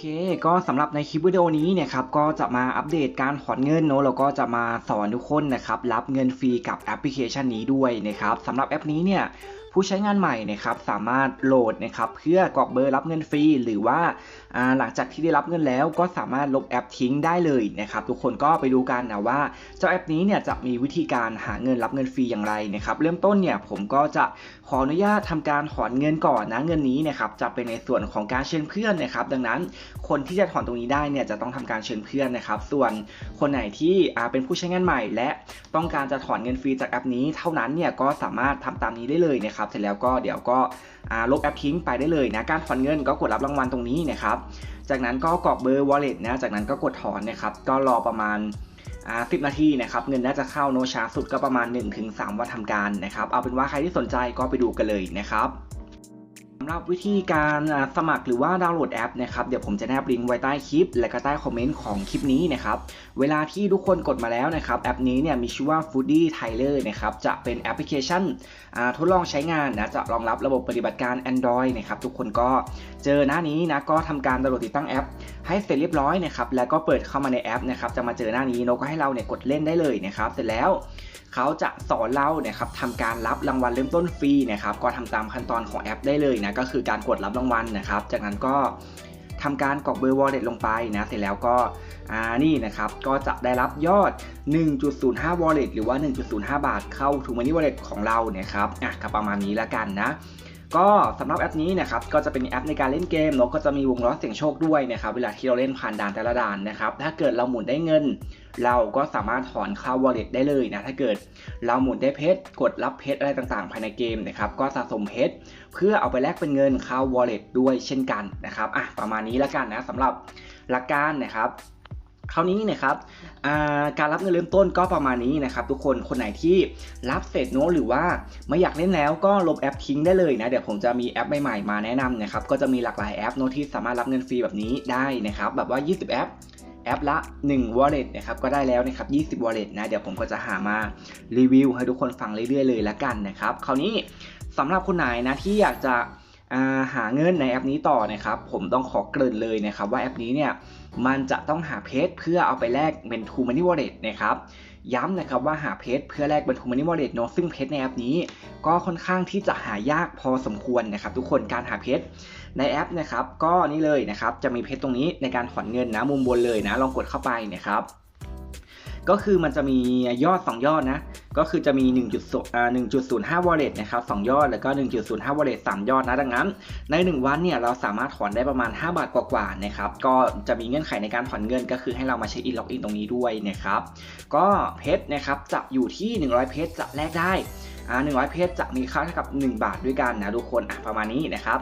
เคก็สำหรับในคลิปวิดีโอนี้เนี่ยครับก็จะมาอัปเดตการถอนเงินเนาะแล้วก็จะมาสอนทุกคนนะครับรับเงินฟรีกับแอปพลิเคชันนี้ด้วยนะครับสำหรับแอปนี้เนี่ย ผู้ใช้งานใหม่นะครับสามารถโหลดนะครับเพื่อกรอกเบอร์รับเงินฟรีหรือว่าหลังจากที่ได้รับเงินแล้วก็สามารถลบแอปทิ้งได้เลยนะครับทุกคนก็ไปดูกันนะว่าเจ้าแอปนี้เนี่ยจะมีวิธีการหาเงินรับเงินฟรีอย่างไรนะครับเริ่มต้นเนี่ยผมก็จะขออนุญาตทำการถอนเงินก่อนนะเงินนี้นะครับจะเป็นในส่วนของการเชิญเพื่อนนะครับดังนั้นคนที่จะถอนตรงนี้ได้เนี่ยจะต้องทำการเชิญเพื่อนนะครับส่วนคนไหนที่เป็นผู้ใช้งานใหม่ และต้องการจะถอนเงินฟรีจากแอปนี้เท่านั้นเนี่ยก็สามารถทำตามนี้ได้เลยนะครับเสร็จแล้วก็เดี๋ยวก็ลบแอปทิ้งไปได้เลยนะการถอนเงินก็กดรับรางวัลตรงนี้นะครับจากนั้นก็กรอกเบอร์ wallet นะจากนั้นก็กดถอนนะครับก็รอประมาณอ่า10นาทีนะครับเงินน่าจะเข้าโนชาสุดก็ประมาณ 1-3 วันทำการนะครับเอาเป็นว่าใครที่สนใจก็ไปดูกันเลยนะครับ สำหรับวิธีการสมัครหรือว่าดาวน์โหลดแอปนะครับเดี๋ยวผมจะแนบลิงก์ไว้ใต้คลิป และก็ใต้คอมเมนต์ของคลิปนี้นะครับเวลาที่ทุกคนกดมาแล้วนะครับแอปนี้เนี่ยมีชื่อว่า Foodie Tyler นะครับจะเป็นแอปพลิเคชันทดลองใช้งานนะจะรองรับระบบปฏิบัติการ Android นะครับทุกคนก็เจอหน้านี้นะก็ทำการดาวน์โหลดติดตั้งแอป ให้เสร็จเรียบร้อยนะครับแล้วก็เปิดเข้ามาในแอปนะครับจะมาเจอหน้านี้นก็ให้เราเนี่ยกดเล่นได้เลยนะครับเสร็จแล้วเขาจะสอนเราเนี่ยครับทำการรับรางวัลเริ่มต้นฟรีนะครับก็ทำตามขั้นตอนของแอปได้เลยนะก็คือการกดรับรางวัลนะครับ จากนั้นก็ทำการกรอกเบอร์ wallet ลงไปนะเสร็จแล้วก็อ่านี่นะครับก็จะได้รับยอด 1.05 wallet หรือว่า 1.05 บาทเข้า to money wallet ของเราเนี่ยครับอะก็ประมาณนี้ละกันนะ ก็สำหรับแอปนี้นะครับก็จะเป็นแอปในการเล่นเกมเนาะก็จะมีวงล้อเสี่ยงโชคด้วยนะครับเวลาที่เราเล่นผ่านด่านแต่ละด่านนะครับถ้าเกิดเราหมุนได้เงิน เราก็สามารถถอนเข้า wallet ได้เลยนะถ้าเกิดเราหมุนได้เพชรกดรับเพชรอะไรต่างๆ ภายในเกมนะครับก็สะสมเพชรเพื่อเอาไปแลกเป็นเงินเข้า wallet ด้วยเช่นกันนะครับอะประมาณนี้แล้วกันนะสำหรับหลักการนะครับ คราวนี้นะครับการรับเงินเริ่มต้นก็ประมาณนี้นะครับทุกคนคนไหนที่รับเสร็จเนอะหรือว่าไม่อยากเล่นแล้วก็ลบแอปทิ้งได้เลยนะเดี๋ยวผมจะมีแอปใหม่ๆมาแนะนำนะครับก็จะมีหลากหลายแอปโน้ที่สามารถรับเงินฟรีแบบนี้ได้นะครับแบบว่า 20 แอปแอปละ 1 wallet นะครับก็ได้แล้วนะครับ20 wallet นะเดี๋ยวผมก็จะหามารีวิวให้ทุกคนฟังเรื่อยๆเลยละกันนะครับคราวนี้สำหรับคนไหนนะที่อยากจะ หาเงินในแอปนี้ต่อนะครับ ผมต้องขอเกริ่นเลยนะครับ ว่าแอปนี้เนี่ยมันจะต้องหาเพจเพื่อเอาไปแลกเป็น True Money Wallet นะครับย้ำนะครับว่าหาเพจเพื่อแลกเป็น True Money Wallet เนอะซึ่งเพจในแอปนี้ ก็ค่อนข้างที่จะหายากพอสมควรนะครับ ทุกคนการหาเพจในแอปนะครับ ก็นี่เลยนะครับจะมีเพจตรงนี้ในการถอนเงินนะมุมบนเลยนะ ลองกดเข้าไปนะครับก็คือมันจะมียอด 2 ยอดนะ ก็คือจะมี 1.05 wallet นะครับ2ยอด แล้วก็ 1.05 wallet 3 ยอดนะ ดังนั้น ใน 1 วันเนี่ยเราสามารถถอนได้ประมาณ 5 บาทกว่าๆนะครับก็จะมีเงื่อนไขในการถอนเงินก็คือให้เรามาเช็คอินล็อกอินตรงนี้ด้วยนะครับก็เพชรนะครับจะอยู่ที่ 100 เพชรจะแลกได้อ่า100เพชรจะมีค่าเท่ากับ 1 บาทด้วยกันนะทุกคนประมาณนี้นะครับ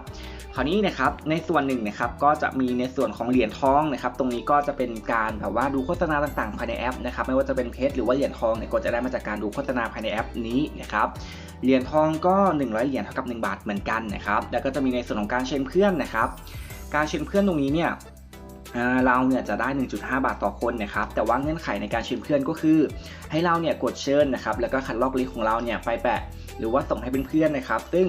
คราวนี้นะครับในส่วนหนึ่งนะครับก็จะมีในส่วนของเหรียญทองนะครับตรงนี้ก็จะเป็นการแบบว่าดูโฆษณาต่างๆภายในแอปนะครับไม่ว่าจะเป็นเพชรหรือว่าเหรียญทองเนี่ยก็จะได้มาจากการดูโฆษณาภายในแอปนี้นะครับเหรียญทองก็ 100 เหรียญเท่ากับ 1 บาทเหมือนกันนะครับแล้วก็จะมีในส่วนของการเชิญเพื่อนนะครับการเชิญเพื่อนตรงนี้เนี่ย เราเนี่ยจะได้ 1.5 บาทต่อคนนะครับ แต่ว่าเงื่อนไขในการชิมเพื่อนก็คือ ให้เราเนี่ยกดเชิญนะครับ แล้วก็คัดลอกลิงก์ของเราเนี่ยไปแปะ หรือว่าส่งให้เพื่อนๆนะครับ ซึ่ง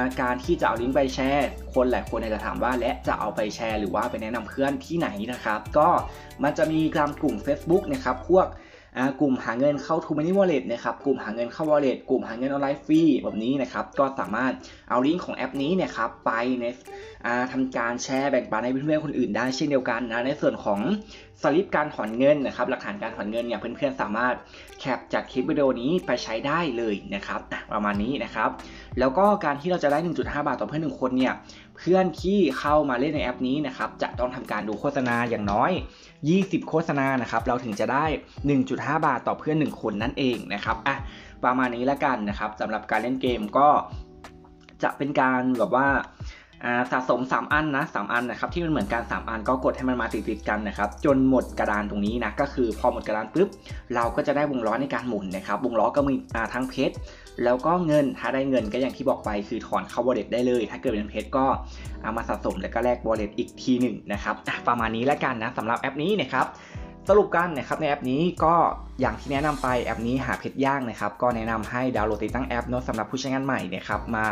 าการที่จะเอาลิงก์ไปแชร์ คนหลายคนอาจจะถามว่าและจะเอาไปแชร์ หรือว่าไปแนะนำเพื่อนที่ไหนนะครับ ก็มันจะมีกลามกลุ่ม Facebook นะครับ พวก กลุ่มหาเงินเข้า True Money Wallet นะครับกลุ่มหาเงินเข้า Wallet กลุ่มหาเงินออนไลน์ฟรีแบบนี้นะครับก็สามารถเอาลิงก์ของแอปนี้เนะครับไปในอ่าทำการแชร์แบ่งปันให้เพื่อนๆคนอื่นได้เช่นเดียวกันนะในส่วนของสลิปการถอนเงินนะครับหลักฐานการถอนเงินเนี่ยเพื่อนๆสามารถแคปจากคลิปวิดีโอนี้ไปใช้ได้เลยนะครับประมาณนี้นะครับแล้วก็การที่เราจะได้ 1.5 บาทต่อเพื่อนหนึ่งคนเนี่ยเพื่อนที่เข้ามาเล่นในแอปนี้นะครับจะต้องทำการดูโฆษณาอย่างน้อย 20 โฆษณานะครับเราถึงจะได้ 1.5บาทต่อเพื่อน 1 คนนั่นเองนะครับอะประมาณนี้แล้วกันนะครับสำหรับการเล่นเกมก็จะเป็นการแบบว่าสะสม 3 อันนะ3อันนะครับที่มันเหมือนกัน3อันก็กดให้มันมาติดๆกันนะครับจนหมดกระดานตรงนี้นะก็คือพอหมดกระดานปุ๊บเราก็จะได้วงล้อในการหมุนนะครับวงล้อก็มีทั้งเพชรแล้วก็เงินถ้าได้เงินก็อย่างที่บอกไปคือถอนเข้า wallet ได้เลย ถ้าเกิดเป็นเพชรก็เอามาสะสมแล้วก็แลก wallet อีกทีหนึ่งนะครับอะประมาณนี้แล้วกันนะสำหรับแอปนี้นะครับ สรุปกันนะครับในแอปนี้ก็อย่างที่แนะนำไปแอปนี้หาเพชรยากนะครับก็แนะนำให้ดาวน์โหลดติดตั้งแอปเนาะสำหรับผู้ใช้งานใหม่นะครับมา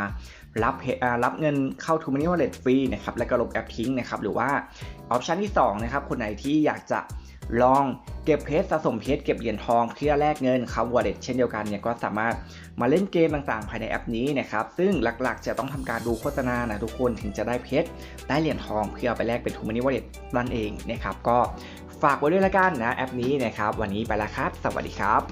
รับเพอ่ารับเงินเข้า t ูมินิวอลเล็ตฟรีนะครับแล้วก็ลบแอปทิ้งนะครับหรือว่าออปชันที่2นะครับคนไหนที่อยากจะลองเก็บเพชรสะสมเพชรเก็บเหรียญทองเพื่อแลกเงินครับวอลเล็ตเช่นเดียวกันเนี่ยก็สามารถมาเล่นเกมต่างๆ ภายในแอปนี้นะครับ ซึ่งหลักๆ จะต้องทำการดูโฆษณานะทุกคนถึงจะได้เพชรได้เหรียญทองเพื่อไปแลกเป็น t ูมินิวอลเล็ตนั่นเองนะครับก็ ฝากไว้ด้วยละกันนะแอปนี้นะครับ วันนี้ไปละครับ สวัสดีครับ